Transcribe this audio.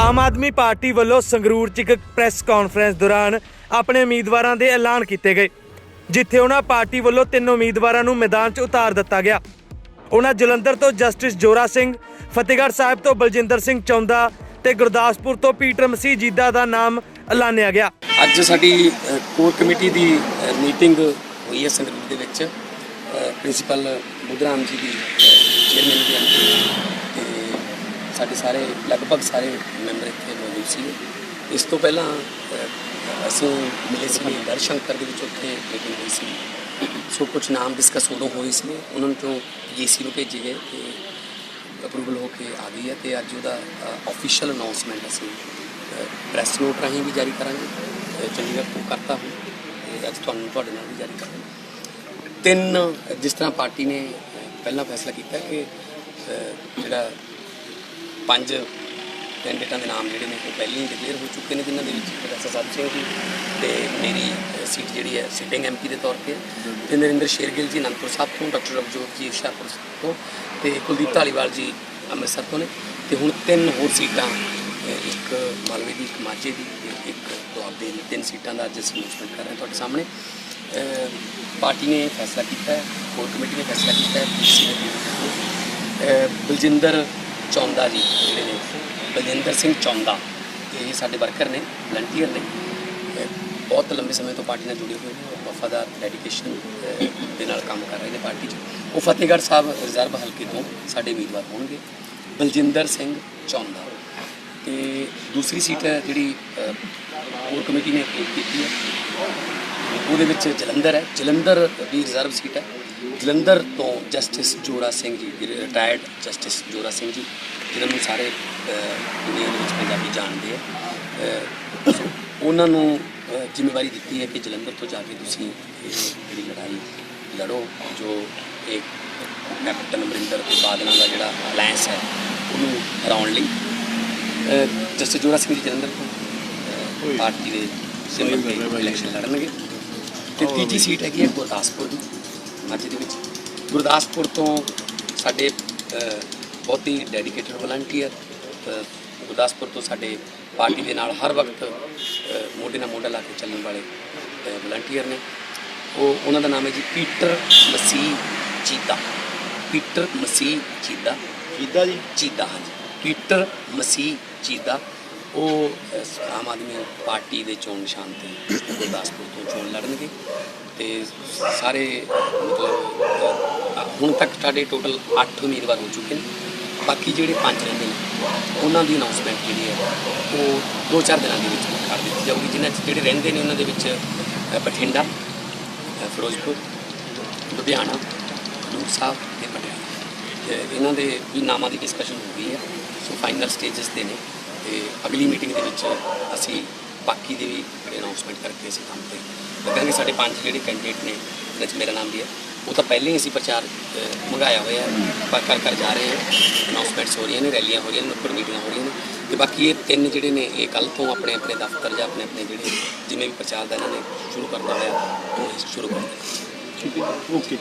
Aam Aadmi party ਵੱਲੋਂ ਸੰਗਰੂਰ 'ਚ ਇੱਕ ਪ੍ਰੈਸ ਕਾਨਫਰੰਸ ਦੌਰਾਨ ਆਪਣੇ ਉਮੀਦਵਾਰਾਂ ਦੇ ਐਲਾਨ ਕੀਤੇ ਗਏ, ਜਿੱਥੇ ਉਹਨਾਂ ਪਾਰਟੀ ਵੱਲੋਂ ਤਿੰਨ ਉਮੀਦਵਾਰਾਂ ਨੂੰ ਮੈਦਾਨ 'ਚ ਉਤਾਰ ਦਿੱਤਾ ਗਿਆ। ਉਹਨਾਂ ਜਲੰਧਰ ਤੋਂ ਜਸਟਿਸ ਜੋਰਾ ਸਿੰਘ, ਫਤਿਹਗੜ੍ਹ ਸਾਹਿਬ ਤੋਂ ਬਲਜਿੰਦਰ ਸਿੰਘ ਚੌਂਦਾ ਤੇ ਗੁਰਦਾਸਪੁਰ ਤੋਂ ਪੀਟਰ ਮਸੀਹ ਜੀਦਾ ਦਾ ਨਾਮ ਐਲਾਨਿਆ ਗਿਆ। ਅੱਜ ਸਾਡੀ ਕੋਰ ਕਮੇਟੀ ਦੀ ਮੀਟਿੰਗ ਹੋਈ ਹੈ ਸੰਗਰੂਰ ਦੇ ਵਿੱਚ। ਪ੍ਰਿੰਸੀਪਲ ਬੁੱਧਰਾਮ ਜੀ ਦੀ ਚੇਅਰਮੈਨ ਦੇ ਸਾਡੇ ਸਾਰੇ, ਲਗਭਗ ਸਾਰੇ ਮੈਂਬਰ ਇੱਥੇ ਮੌਜੂਦ ਸੀ ਇਸ ਤੋਂ ਪਹਿਲਾਂ ਅਸੀਂ ਮਿਲੇ ਸੀ ਦਰਸ਼ੰਕਰ ਦੇ ਵਿੱਚ, ਉੱਥੇ ਮੀਟਿੰਗ ਹੋਈ ਸੀ। ਸੋ ਕੁਝ ਨਾਮ ਡਿਸਕਸ ਉਦੋਂ ਹੋਏ ਸੀ ਉਹਨਾਂ ਨੂੰ ਤੋਂ ਜੀਸੀ ਨੂੰ ਭੇਜੇ ਗਏ ਤੇ ਅਪਰੂਵਲ ਹੋ ਕੇ ਆ ਗਈ ਹੈ ਤੇ ਅੱਜ ਉਹਦਾ ਆਫੀਸ਼ੀਅਲ ਅਨਾਉਂਸਮੈਂਟ ਅਸੀਂ ਪ੍ਰੈਸ ਨੋਟ ਰਾਹੀਂ ਵੀ ਜਾਰੀ ਕਰਾਂਗੇ। ਚੰਡੀਗੜ੍ਹ ਤੋਂ ਕਰਤਾ ਹੂੰ ਤੇ ਅੱਜ ਤੁਹਾਨੂੰ ਤੁਹਾਡੇ ਨਾਲ ਵੀ ਜਾਰੀ ਕਰਾਂਗੇ। ਤਿੰਨ, ਜਿਸ ਤਰ੍ਹਾਂ ਪਾਰਟੀ ਨੇ ਪਹਿਲਾਂ ਫੈਸਲਾ ਕੀਤਾ ਕਿ ਜਿਹੜਾ ਪੰਜ ਕੈਂਡੀਡੇਟਾਂ ਦੇ ਨਾਮ ਜਿਹੜੇ ਨੇ ਉਹ ਪਹਿਲਾਂ ਹੀ ਡਿਕਲੇਅਰ ਹੋ ਚੁੱਕੇ ਨੇ, ਜਿਨ੍ਹਾਂ ਦੇ ਵਿੱਚ ਪ੍ਰੋਫੈਸਰ ਸਾਹਿਬ ਸਿੰਘ ਜੀ ਤੇ ਮੇਰੀ ਸੀਟ ਜਿਹੜੀ ਹੈ ਸਿਟਿੰਗ ਐਮਪੀ ਦੇ ਤੌਰ ਤੇ ਹੈ ਤੇ ਨਰਿੰਦਰ ਸ਼ੇਰਗਿੱਲ ਜੀ, ਅਨੰਦਪੁਰ ਸਾਹਿਬ ਤੋਂ, ਡਾਕਟਰ ਰਵਜੋਤ ਜੀ ਹੁਸ਼ਿਆਰਪੁਰ ਤੋਂ ਤੇ ਕੁਲਦੀਪ ਢਾਲੀਵਾਲ ਜੀ ਅੰਮ੍ਰਿਤਸਰ ਤੋਂ ਨੇ ਤੇ ਹੁਣ ਤਿੰਨ ਹੋਰ ਸੀਟਾਂ ਇੱਕ ਮਾਲਵੇ ਦੀ, ਇੱਕ ਮਾਝੇ ਦੀ ਤੇ ਇੱਕ ਦੁਆਬੇ ਦੀ ਤਿੰਨ ਸੀਟਾਂ ਦਾ ਅੱਜ ਅਸੀਂ ਅਨਾਉਂਸਮੈਂਟ ਕਰ ਰਹੇ ਹਾਂ ਤੁਹਾਡੇ ਸਾਹਮਣੇ। ਪਾਰਟੀ ਨੇ ਫੈਸਲਾ ਕੀਤਾ ਹੈ ਕੋਰ ਕਮੇਟੀ ਨੇ ਫੈਸਲਾ ਕੀਤਾ ਹੈ ਬਲਜਿੰਦਰ ਚੌਂਦਾ ਜੀ ਜਿਹੜੇ ਨੇ ਬਲਜਿੰਦਰ ਸਿੰਘ ਚੌਂਦਾ। ਇਹ ਸਾਡੇ ਵਰਕਰ ਨੇ ਵਲੰਟੀਅਰ ਨੇ। ਬਹੁਤ ਲੰਬੇ ਸਮੇਂ ਤੋਂ ਪਾਰਟੀ ਨਾਲ ਜੁੜੇ ਹੋਏ ਨੇ ਵਫਾਦਾਰ ਡੈਡੀਕੇਸ਼ਨ ਦੇ ਨਾਲ ਕੰਮ ਕਰ ਰਹੇ ਨੇ ਪਾਰਟੀ 'ਚ। ਉਹ ਫਤਿਹਗੜ੍ਹ ਸਾਹਿਬ ਰਿਜ਼ਰਵ ਹਲਕੇ ਤੋਂ ਸਾਡੇ ਉਮੀਦਵਾਰ ਹੋਣਗੇ ਬਲਜਿੰਦਰ ਸਿੰਘ ਚੌਂਦਾ। ਤੇ ਦੂਸਰੀ ਸੀਟ ਹੈ ਜਿਹੜੀ ਅ, ਕੋਰ ਕਮੇਟੀ ਨੇ approve ਕੀਤੀ ਹੈ। ਉਹਦੇ ਵਿੱਚ ਜਲੰਧਰ ਹੈ। ਜਲੰਧਰ ਦੀ ਰਿਜ਼ਰਵ ਸੀਟ ਹੈ। ਜਲੰਧਰ ਤੋਂ justice Jora Singh ji retired justice Jora Singh ji ਜਿਨ੍ਹਾਂ ਨੂੰ ਸਾਰੇ ਦੁਨੀਆ ਦੇ ਵਿੱਚ ਪੰਜਾਬੀ ਜਾਣਦੇ ਆ। ਉਹਨਾਂ ਨੂੰ ਜ਼ਿੰਮੇਵਾਰੀ ਦਿੱਤੀ ਹੈ ਕਿ ਜਲੰਧਰ ਤੋਂ ਜਾ ਕੇ ਤੁਸੀਂ ਇਹ ਜਿਹੜੀ ਲੜਾਈ ਲੜੋ ਜੋ ਇੱਕ ਕੈਪਟਨ ਅਮਰਿੰਦਰ ਤੇ ਬਾਦਲਾਂ ਦਾ ਜਿਹੜਾ ਅਲਾਈਅੰਸ ਹੈ ਉਹਨੂੰ ਹਰਾਉਣ ਲਈ। ਜਸਟਿਸ ਜੋਰਾ ਸਿੰਘ ਜੀ ਜਲੰਧਰ ਤੋਂ ਪਾਰਟੀ ਦੇ ਤੇ ਇਲੈਕਸ਼ਨ ਲੜਨਗੇ। ਤੇ ਤੀਜੀ ਸੀਟ ਹੈਗੀ ਹੈ ਗੁਰਦਾਸਪੁਰ ਦੀ। ਮਾਝੇ ਦੇ ਵਿੱਚ। ਗੁਰਦਾਸਪੁਰ ਤੋਂ ਸਾਡੇ ਬਹੁਤ ਹੀ ਡੈਡੀਕੇਟਡ ਵਲੰਟੀਅਰ ਗੁਰਦਾਸਪੁਰ ਤੋਂ ਸਾਡੇ ਪਾਰਟੀ ਦੇ ਨਾਲ ਹਰ ਵਕਤ ਮੋਢੇ ਨਾਲ ਮੋਢਾ ਲਾ ਕੇ ਚੱਲਣ ਵਾਲੇ ਵਲੰਟੀਅਰ ਨੇ। ਉਹ ਉਹਨਾਂ ਦਾ ਨਾਮ ਹੈ ਜੀ ਪੀਟਰ ਮਸੀਹ ਚੀਤਾ। ਪੀਟਰ ਮਸੀਹ ਚੀਤਾ। ਕਿੱਦਾਂ ਜੀ? ਚੀਤਾ ਹਾਂਜੀ। ਪੀਟਰ ਮਸੀਹ ਚੀਤਾ। ਉਹ ਆਮ ਆਦਮੀ ਪਾਰਟੀ ਦੇ ਚੋਣ ਨਿਸ਼ਾਨ ਤੇ ਗੁਰਦਾਸਪੁਰ ਤੋਂ ਚੋਣ ਲੜਨਗੇ। ਤੇ ਸਾਰੇ ਮਤਲਬ ਹੁਣ ਤੱਕ ਸਾਡੇ ਟੋਟਲ 8 ਉਮੀਦਵਾਰ ਹੋ ਚੁੱਕੇ ਨੇ। ਬਾਕੀ ਜਿਹੜੇ ਪੰਜ ਰਹਿੰਦੇ ਨੇ, ਉਹਨਾਂ ਦੀ ਅਨਾਉਂਸਮੈਂਟ ਜਿਹੜੀ ਹੈ, ਉਹ 2-4 ਦਿਨਾਂ ਦੇ ਵਿੱਚ ਕਰ ਦਿੱਤੀ ਜਾਊਗੀ। ਜਿਨ੍ਹਾਂ 'ਚ ਜਿਹੜੇ ਰਹਿੰਦੇ ਨੇ, ਉਹਨਾਂ ਦੇ ਵਿੱਚ ਬਠਿੰਡਾ ਫਿਰੋਜ਼ਪੁਰ, ਲੁਧਿਆਣਾ ਖਡੂਰ ਸਾਹਿਬ ਤੇ ਪਟਿਆਲਾ। ਇਹਨਾਂ ਦੇ ਵੀ ਨਾਮਾਂ ਦੀ ਡਿਸਕਸ਼ਨ ਹੋ ਗਈ ਹੈ। ਸੋ ਫਾਈਨਲ ਸਟੇਜਸ ਤੇ ਨੇ। ਤੇ ਅਗਲੀ ਮੀਟਿੰਗ ਦੇ ਵਿੱਚ ਅਸੀਂ ਬਾਕੀ ਦੇ ਵੀ ਅਨਾਉਂਸਮੈਂਟ ਕਰਕੇ ਅਸੀਂ ਕੰਮ ਤੇ ਲੱਗਾਂਗੇ। ਸਾਡੇ ਪੰਜ ਜਿਹੜੇ ਕੈਂਡੀਡੇਟ ਨੇ ਜਿਹਨਾਂ 'ਚ ਮੇਰਾ ਨਾਮ ਵੀ ਹੈ, ਉਹ ਤਾਂ ਪਹਿਲੇ ਹੀ ਅਸੀਂ ਪ੍ਰਚਾਰ ਮੰਗਾਇਆ ਹੋਇਆ ਹੈ। ਪਰ ਕਰ ਕਰ ਜਾ ਰਹੇ ਹਾਂ। ਅਨਾਉਂਸਮੈਂਟਸ ਹੋ ਰਹੀਆਂ ਨੇ ਰੈਲੀਆਂ ਹੋ ਰਹੀਆਂ ਨੇ ਨੁੱਕੜ ਮੀਟਿੰਗਾਂ ਹੋ ਰਹੀਆਂ ਨੇ। ਤੇ ਬਾਕੀ ਇਹ ਤਿੰਨ ਜਿਹੜੇ ਨੇ, ਇਹ ਕੱਲ ਤੋਂ ਆਪਣੇ ਆਪਣੇ ਦਫ਼ਤਰ ਜਾਂ ਆਪਣੇ ਆਪਣੇ ਜਿਹੜੇ ਜਿਵੇਂ ਵੀ ਪ੍ਰਚਾਰ ਦਾ ਇਹਨਾਂ ਨੇ ਸ਼ੁਰੂ ਕਰਨਾ ਹੋਇਆ, ਉਹ ਸ਼ੁਰੂ ਕਰ ਓਕੇ।